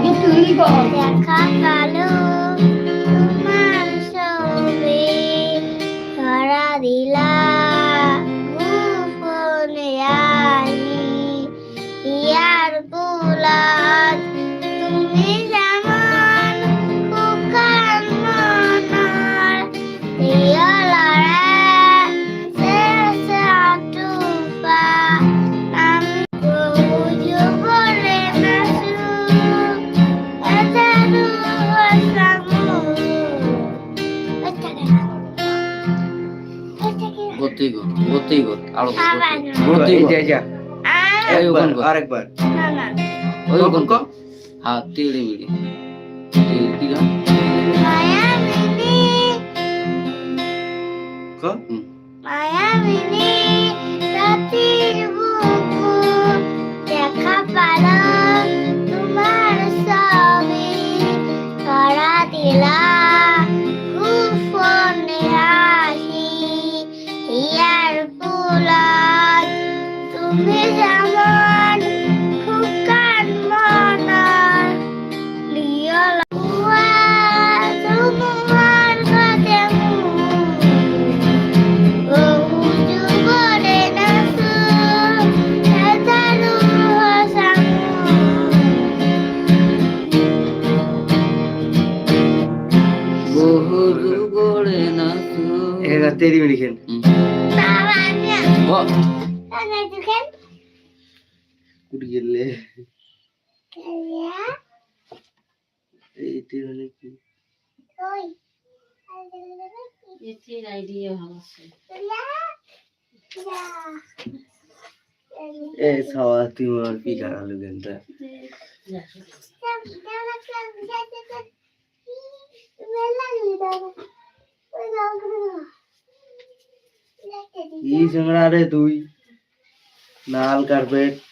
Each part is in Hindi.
আগে তুই দেখা কালো আরও আরেকবার। ওই কোন কো হ্যাঁ তিড়ি মিড়ি তিড়ি তিড়ি মায়া মিনি কো মায়া মিনি রাতির বুকু দেখা পালাম তোমার সবে। করা দিলাম আছে। এ সাওয়া তুই আমার কি গাড়ালো গেনটা ই সঙ্গড়া রে তুই লাল কার্পেট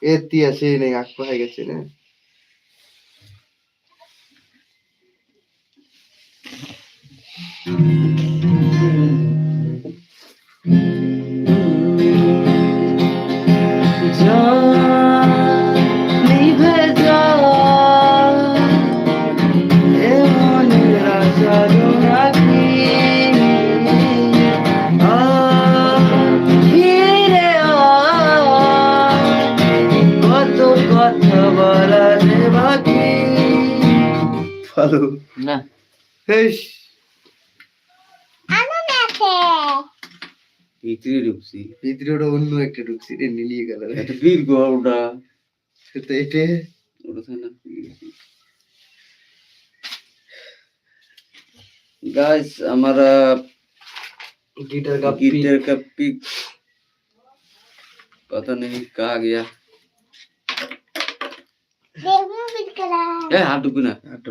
তলত বলে দেয় দেখ বলো হেড হেস ভিতরে ঢুকছি ভিতরে ওটা অন্য একটা ঢুকছি রে নিলিয়ে গেল এটা বীর গৌড়া তো এটা ওটা থাকে না गाइस हमारा गिटार का गिटार का पिक पता नहीं कहाँ गया ए हाथ डूबी ना আটো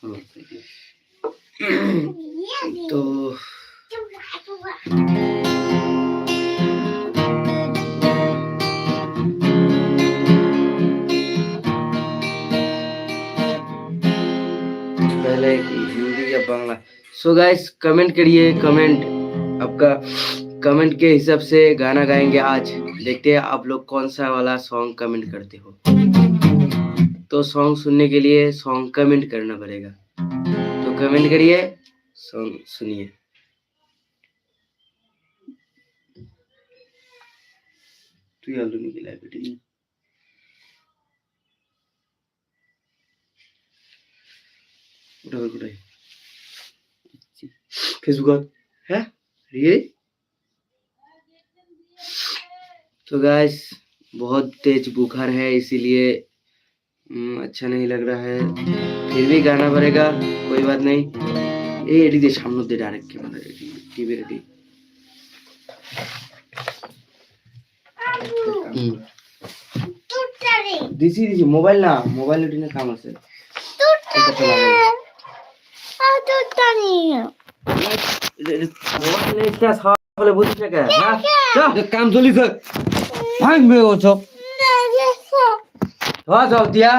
तो पहले हिंदी या बांग्ला। सो गाइस कमेंट करिए कमेंट आपका कमेंट के हिसाब से गाना गाएँगे आज। देखते हैं आप लोग कौन सा वाला सॉन्ग कमेंट करते हो। तो सॉन्ग सुनने के लिए सॉन्ग कमेंट करना पड़ेगा। तो कमेंट करिए सॉन्ग सुनिए। तू यार नहीं। खिलाया बेटी कुठं कुठे फेसबुकात है? रिये तो गाइस बहुत तेज बुखार है, इसीलिए अच्छा नहीं लग रहा है फिर भी गाना पड़ेगा कोई बात नहीं ये एडी दे सामने दे direct camera ready TV ready টুটারি দিছি দিছি মোবাইল না মোবাইল এটিনে কাম আছে টুটারি আ টুটারি মোবাইল এটা সবলে বুঝিস না কে হ্যাঁ চল কাম চলিছে वाह सौतिया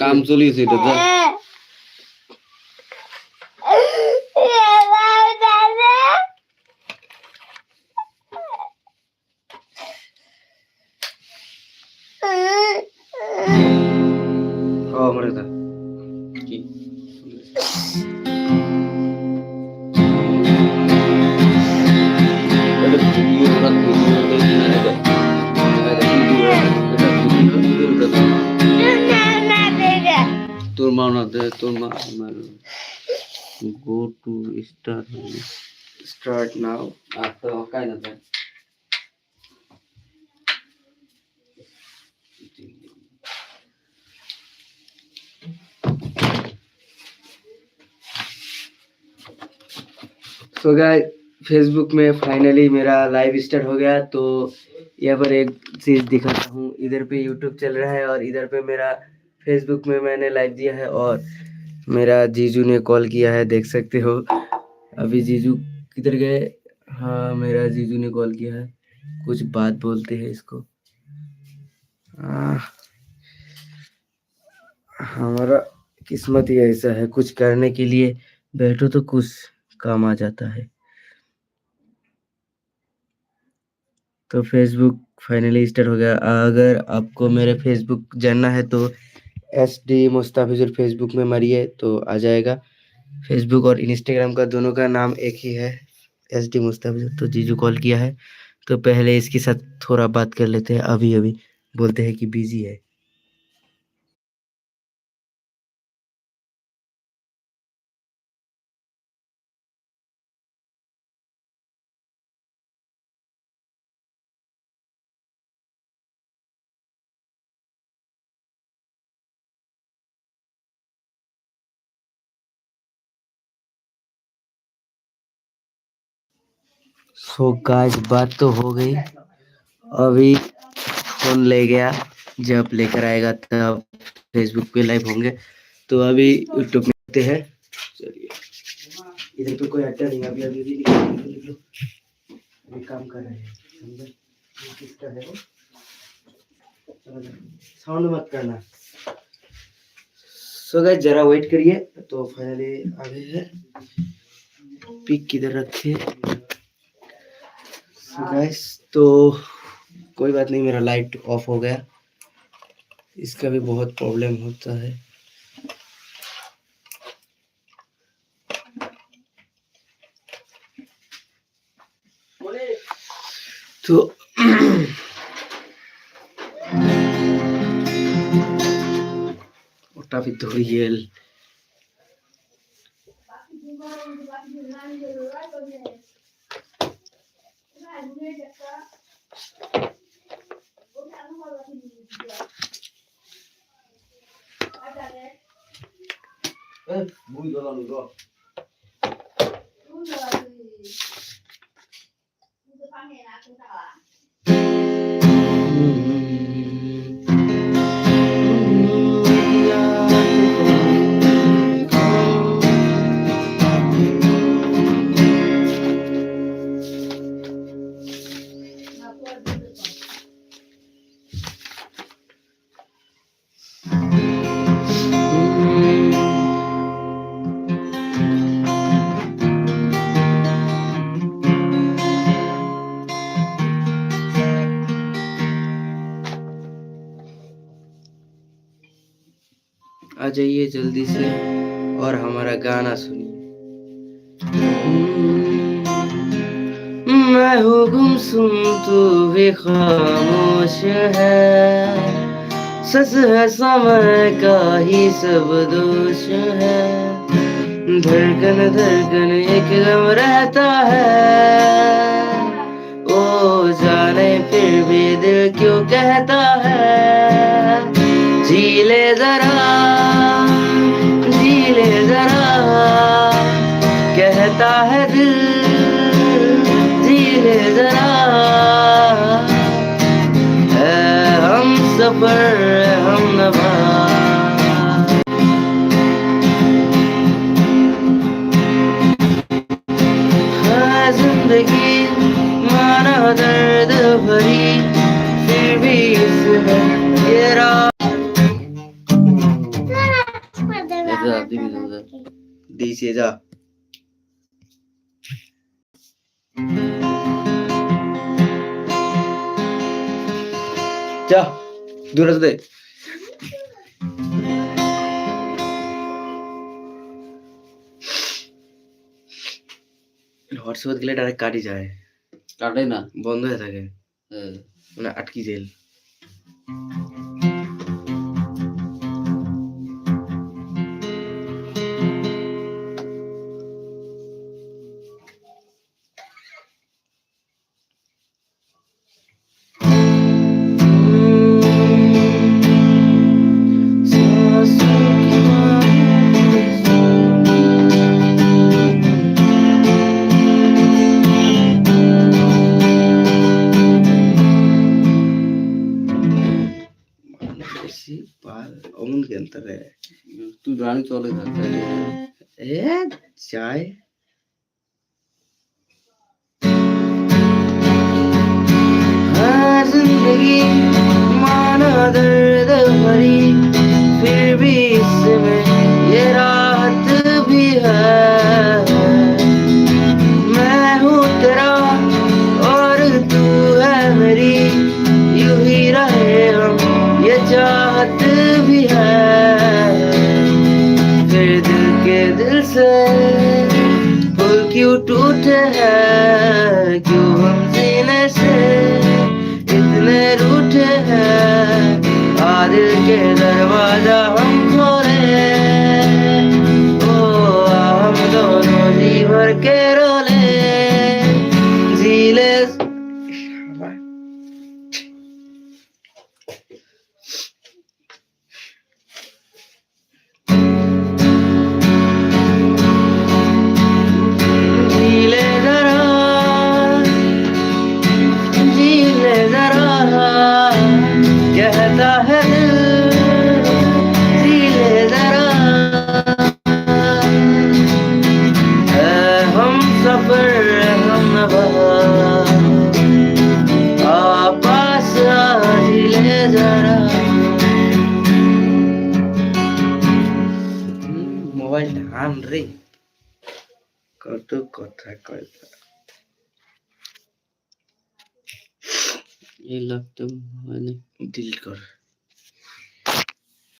काम चली तो তোর মা না দে তোর মা আমার go to star start now আর তো কাই না দে सो गाइस फेसबुक में फाइनली मेरा लाइव स्टार्ट हो गया तो यहाँ पर एक चीज दिखाता हूँ इधर पे यूट्यूब चल रहा है और इधर पे मेरा फेसबुक में मैंने लाइव दिया है और मेरा जीजू ने कॉल किया है देख सकते हो। अभी जीजू किधर गए? हाँ मेरा जीजू ने कॉल किया है। कुछ बात बोलते हैं इसको। आ, हमारा किस्मत ही ऐसा है कुछ करने के लिए बैठो तो कुछ काम आ जाता है। तो फेसबुक फाइनली स्टार्ट हो गया। अगर आपको मेरे फेसबुक जानना है तो एस डी मुस्ताफिजुर फेसबुक में मरिए तो आ जाएगा। फेसबुक और इंस्टाग्राम का दोनों का नाम एक ही है एस डी मुस्ताफिजुर तो जीजू कॉल किया है तो पहले इसके साथ थोड़ा बात कर लेते हैं अभी अभी बोलते हैं कि बिज़ी है। सो गाइस बात तो हो गई। अभी फ़ोन ले गया, जब लेकर आएगा तब फेसबुक पे लाइव होंगे। तो अभी यूट्यूब में होते हैं। चलिए। इधर पे कोई अड्डा नहीं अभी अभी अभी। अभी काम कर रहे हैं, समझे? किसका है वो? साउंड मत करना। सो गाइस जरा वेट करिए तो फाइनली आ गए हैं। पिक किधर रखे गाइस तो कोई बात नहीं, मेरा लाइट ऑफ़ हो गया। इसका भी बहुत प्रॉब्लम होता है। तो ধরিয়ে বুই দলানো র आ जाइए जल्दी से और हमारा गाना सुनिए। मैं हूँ गुमसुम तू भी खामोश है। सस है, समय का ही सब दोष है। धड़कन धड़कन, एक गम रहता है। ओ जाने फिर भी दिल क्यों कहता है? जी ले जरा जीले जरा। कहता है दिल जीले जरा। है हम सफ़र हम नभा দিছে যা যা দূরে দে হোয়াটসঅ্যাপ গেলে ডাইরেক্ট কাটি যায়। কাটে না। বন্ধ হয়ে থাকে। হ্যাঁ। মানে আটকি জেল এ চাই हाँ जिंदगी माना दर्द भरी फिर भी इसमें ये राहत भी है मैं हूँ तेरा और तू है मेरी यूं ही रहे हम ये चाहत কত কথা কয় এই লাগতো মানে ডিলিট কর।